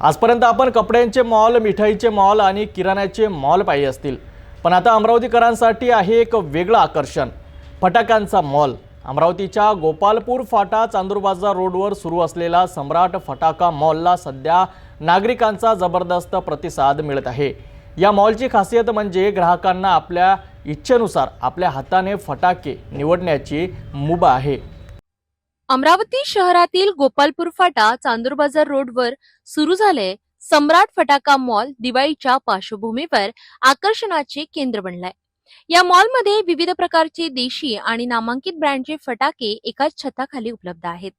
आजपर्यंत आपण कपड्यांचे मॉल मिठाईचे मॉल आणि किराण्याचे मॉल पाहिजे असतील. पण आता अमरावतीकरांसाठी आहे एक वेगळं आकर्षण. फटाक्यांचा मॉल. अमरावतीच्या गोपालपूर फाटा चांदूरबाजार रोडवर सुरू असलेला सम्राट फटाका मॉलला सध्या नागरिकांचा जबरदस्त प्रतिसाद मिळत आहे. या मॉलची खासियत म्हणजे ग्राहकांना आपल्या इच्छेनुसार आपल्या हाताने फटाके निवडण्याची मुभा आहे. अमरावती शहरातील गोपालपूर फाटा चांदूर बाजार रोडवर सुरू झाले. सम्राट फटाका मॉल दिवाळीच्या पार्श्वभूमीवर आकर्षणाचे केंद्र बनलाय. या मॉलमध्ये विविध प्रकारचे देशी आणि नामांकित ब्रँडचे फटाके एकाच छताखाली उपलब्ध आहेत.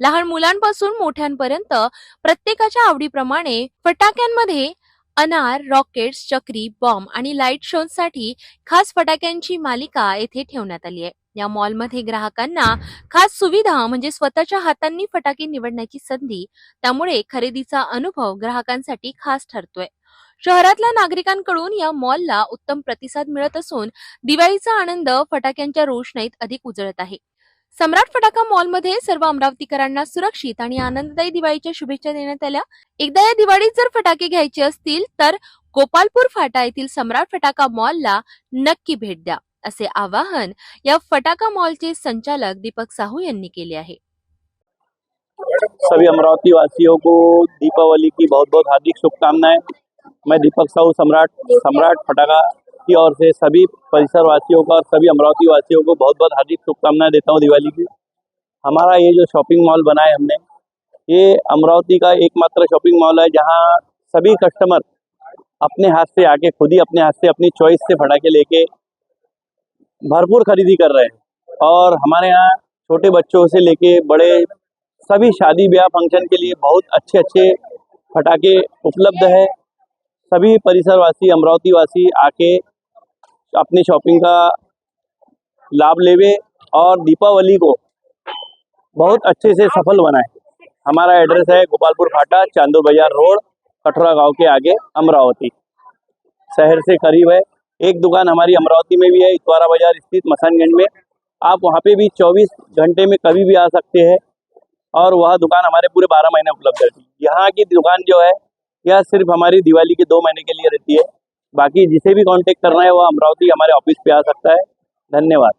लहान मुलांपासून मोठ्यांपर्यंत प्रत्येकाच्या आवडीप्रमाणे फटाक्यांमध्ये अनार रॉकेट्स चक्री बॉम्ब आणि लाइट शोसाठी खास फटाक्यांची मालिका येथे ठेवण्यात आली आहे. या मॉलमध्ये ग्राहकांना खास सुविधा म्हणजे स्वतःच्या हातांनी फटाके निवडण्याची संधी त्यामुळे खरेदीचा अनुभव ग्राहकांसाठी खास ठरतोय. शहरातल्या नागरिकांकडून या मॉलला उत्तम प्रतिसाद मिळत असून दिवाळीचा आनंद फटाक्यांच्या रोषणाईत अधिक उजळत आहे. सम्राट फटाका मॉलमध्ये सर्व अमरावतीकरांना सुरक्षित आणि आनंददायी दिवाळीच्या शुभेच्छा देण्यात आल्या. एकदा या दिवाळीत जर फटाके घ्यायचे असतील तर गोपालपूर फाटा येथील सम्राट फटाका मॉलला नक्की भेट द्या असे आवाहन या फटाका मॉलचे संचालक दीपक साहू यांनी केले आहे. सभी अमरावती वासियों को दीपावली की बहुत बहुत हार्दिक शुभकामनाएं. मैं दीपक साहू सम्राट सम्राट फटाका की ओर से सभी परिसर वासियों का और सभी अमरावती वासियों को बहुत बहुत हार्दिक शुभकामनाएँ देता हूँ दिवाली की। हमारा ये जो शॉपिंग मॉल बना है हमने, ये अमरावती का एकमात्र शॉपिंग मॉल है जहाँ सभी कस्टमर अपने हाथ से आके, खुद ही अपने हाथ से, अपनी चॉइस से फटाके लेके भरपूर खरीदी कर रहे हैं। और हमारे यहाँ छोटे बच्चों से लेके बड़े, सभी शादी ब्याह फ़ंक्शन के लिए बहुत अच्छे अच्छे फटाके उपलब्ध है। सभी परिसरवासी अमरावती वासी आके अपनी शॉपिंग का लाभ लेवे और दीपावली को बहुत अच्छे से सफल बनाए। हमारा एड्रेस है गोपालपुर फाटा, चांदो बाज़ार रोड कठोरा गाँव के आगे, अमरावती। शहर से करीब है। एक दुकान हमारी अमरावती में भी है, इतवारा बाज़ार स्थित मसानगंज में। आप वहाँ पे भी 24 घंटे में कभी भी आ सकते हैं और वह दुकान हमारे पूरे बारह महीने उपलब्ध रहती है। यहाँ की दुकान जो है, यह सिर्फ़ हमारी दिवाली के दो महीने के लिए रहती है। बाकी जिसे भी कांटेक्ट करना है वो अमरावती हमारे ऑफिस पे आ सकता है। धन्यवाद।